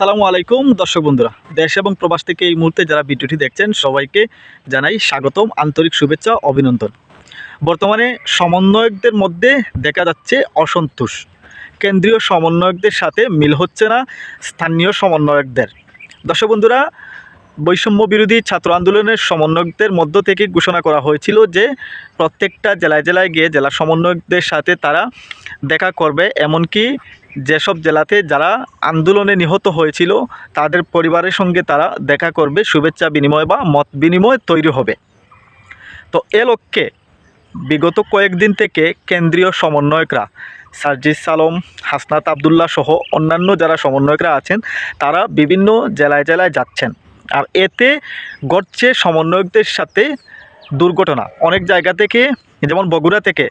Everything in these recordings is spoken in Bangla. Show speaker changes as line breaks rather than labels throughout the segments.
আসসালামু আলাইকুম, দর্শক বন্ধুরা। দেশ এবং প্রবাস থেকে এই মুহূর্তে যারা ভিডিওটি দেখছেন, সবাইকে জানাই স্বাগতম, আন্তরিক শুভেচ্ছা, অভিনন্দন। বর্তমানে সমন্বয়কদের মধ্যে দেখা যাচ্ছে অসন্তোষ। কেন্দ্রীয় সমন্বয়কদের সাথে মিল হচ্ছে না স্থানীয় সমন্বয়কদের। দর্শক বন্ধুরা, বৈষম্য বিরোধী ছাত্র আন্দোলনের সমন্বয়কদের মধ্য থেকে ঘোষণা করা হয়েছিল যে, প্রত্যেকটা জেলায় জেলায় গিয়ে জেলা সমন্বয়কদের সাথে তারা দেখা করবে, এমনকি যেসব জেলাতে যারা আন্দোলনে নিহত হয়েছিল, তাদের পরিবারের সঙ্গে তারা দেখা করবে, শুভেচ্ছা বিনিময় বা মত বিনিময় তৈরি হবে। তো এ লক্ষ্যে বিগত কয়েকদিন থেকে কেন্দ্রীয় সমন্বয়করা সার্জিস সালম, হাসনাত আবদুল্লাহ সহ অন্যান্য যারা সমন্বয়করা আছেন, তারা বিভিন্ন জেলায় জেলায় যাচ্ছেন। আর এতে ঘটছে সমন্বয়কদের সাথে দুর্ঘটনা। অনেক জায়গা থেকে, যেমন বগুড়া থেকে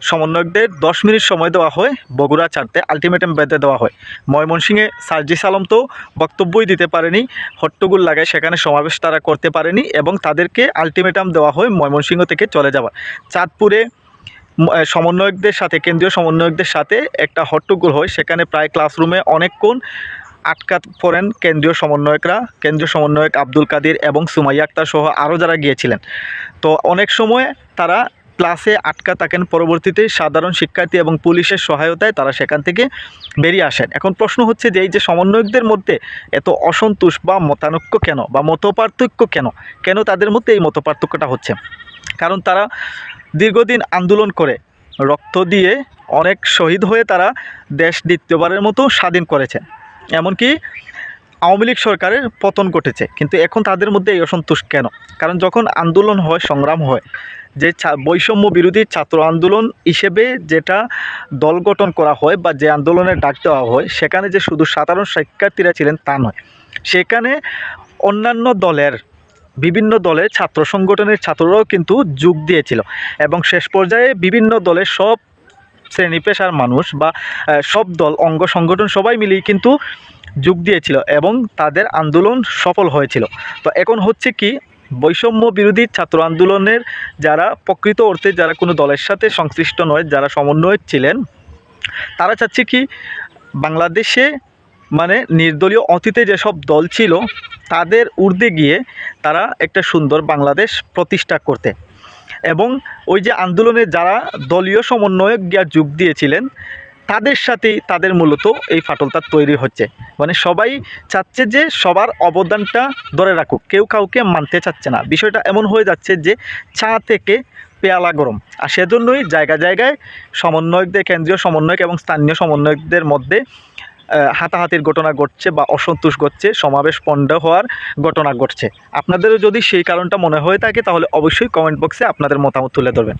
সমন্বয়কদের দশ মিনিট সময় দেওয়া হয় বগুড়া ছাড়তে আলটিমেটাম বেঁধে দেওয়া হয়। ময়মনসিংহে সার্জিস আলম তো বক্তব্যই দিতে পারেনি, হট্টগোল লাগায় সেখানে সমাবেশ তারা করতে পারেনি এবং তাদেরকে আলটিমেটাম দেওয়া হয় ময়মনসিংহ থেকে চলে যাওয়ার। চাঁদপুরে সমন্বয়কদের সাথে, কেন্দ্রীয় সমন্বয়কদের সাথে একটা হট্টগোল হয়, সেখানে প্রায় ক্লাসরুমে অনেকক্ষণ আটকা পড়েন কেন্দ্রীয় সমন্বয়করা, কেন্দ্রীয় সমন্বয়ক আব্দুল কাদির এবং সুমাইয়া আক্তার সহ আরও যারা গিয়েছিলেন। তো অনেক সময় তারা ক্লাসে আটকা থাকেন পরবর্তীতে সাধারণ শিক্ষার্থী এবং পুলিশের সহায়তায় তারা সেখান থেকে বেরিয়ে আসেন। এখন প্রশ্ন হচ্ছে যে, এই যে সমন্বয়কদের মধ্যে এত অসন্তোষ বা মতানৈক্য কেন বা মতপার্থক্য কেন? কেন তাদের মধ্যে এই মতপার্থক্যটা হচ্ছে? কারণ তারা দীর্ঘদিন আন্দোলন করে, রক্ত দিয়ে অনেক শহীদ হয়ে তারা দেশ দ্বিতীয়বারের মতো স্বাধীন করেছেন এমনকি আওয়ামী লীগ সরকারের পতন ঘটেছে। কিন্তু এখন তাদের মধ্যে এই অসন্তোষ কেন? কারণ যখন আন্দোলন হয়, সংগ্রাম হয়, যে বৈষম্য বিরোধী ছাত্র আন্দোলন হিসেবে যেটা দল গঠন করা হয় বা যে আন্দোলনের ডাক দেওয়া হয়, সেখানে যে শুধু সাধারণ শিক্ষার্থীরা ছিলেন তা নয়, সেখানে অন্যান্য দলের, বিভিন্ন দলের ছাত্র সংগঠনের ছাত্ররাও কিন্তু যোগ দিয়েছিল এবং শেষ পর্যায়ে বিভিন্ন দলের সব শ্রেণি পেশার মানুষ বা সব দল, অঙ্গ সংগঠন সবাই মিলেই কিন্তু যোগ দিয়েছিল এবং তাদের আন্দোলন সফল হয়েছিল। তো এখন হচ্ছে কি, বৈষম্য বিরোধী ছাত্র আন্দোলনের যারা প্রকৃত অর্থে যারা কোনো দলের সাথে সংশ্লিষ্ট নয়, যারা সমন্বয়ক ছিলেন, তারা চাচ্ছে কি, বাংলাদেশে মানে নির্দলীয় অতীতে যেসব দল ছিল, তাদের ঊর্ধ্বে গিয়ে তারা একটা সুন্দর বাংলাদেশ প্রতিষ্ঠা করতে। এবং ওই যে আন্দোলনে যারা দলীয় সমন্বয়ক যোগ দিয়েছিলেন তাদের সাথেই তাদের মূলত এই ফাটলটা তৈরি হচ্ছে। মানে সবাই চাচ্ছে যে সবার অবদানটা ধরে রাখুক, কেউ কাউকে মানতে চাচ্ছে না। বিষয়টা এমন হয়ে যাচ্ছে যে চা থেকে পেয়ালা গরম। আর সেজন্যই জায়গা জায়গায় সমন্বয়কদের, কেন্দ্রীয় সমন্বয়ক এবং স্থানীয় সমন্বয়কদের মধ্যে হাতাহাতির ঘটনা ঘটছে বা অসন্তোষ ঘটছে, সমাবেশ পণ্ড হওয়ার ঘটনা ঘটছে। আপনাদেরও যদি সেই কারণটা মনে হয়ে থাকে, তাহলে অবশ্যই কমেন্ট বক্সে আপনাদের মতামত তুলে ধরবেন।